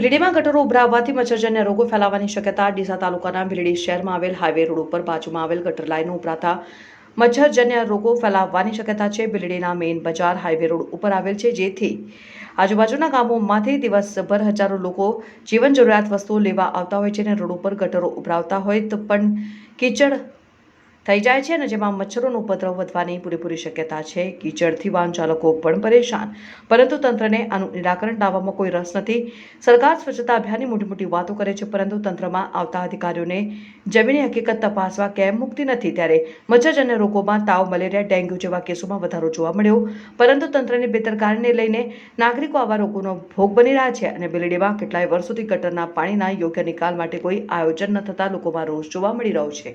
ભીલડીમાં ગટરો ઉભરાવવાથી મચ્છરજન્ય રોગો ફેલાવાની શક્યતા ડીસા તાલુકાના ભીલડી શહેરમાં આવેલ હાઈવે રોડ ઉપર બાજુમાં આવેલ ગટર લાઈનો ઉભરાતા મચ્છરજન્ય રોગો ફેલાવવાની શક્યતા છે. ભીલડીના મેઇન બજાર હાઈવે રોડ ઉપર આવેલ છે, જેથી આજુબાજુના ગામોમાંથી દિવસભર હજારો લોકો જીવન જરૂરિયાત વસ્તુઓ લેવા આવતા હોય છે અને રોડ ઉપર ગટરો ઉભરાવતા હોય તો પણ કીચડ થઈ જાય છે અને જેમાં મચ્છરોનો ઉપદ્રવ વધવાની પૂરેપૂરી શક્યતા છે. કીચડથી વાહન ચાલકો પણ પરેશાન. પરંતુ તંત્રને આનું નિરાકરણ લાવવામાં કોઈ રસ નથી. સરકાર સ્વચ્છતા અભિયાનની મોટી મોટી વાતો કરે છે, પરંતુ તંત્રમાં આવતા અધિકારીઓને જમીની હકીકત તપાસવા કેમ મુક્તિ નથી? ત્યારે મચ્છરજન્ય રોગોમાં તાવ, મલેરિયા, ડેન્ગ્યુ જેવા કેસોમાં વધારો જોવા મળ્યો. પરંતુ તંત્રની બેદરકારીને લઈને નાગરિકો આવા રોગોનો ભોગ બની રહ્યા છે અને બિલડીમાં કેટલાય વર્ષોથી ગટરના પાણીના યોગ્ય નિકાલ માટે કોઈ આયોજન ન થતાં લોકોમાં રોષ જોવા મળી રહ્યો છે.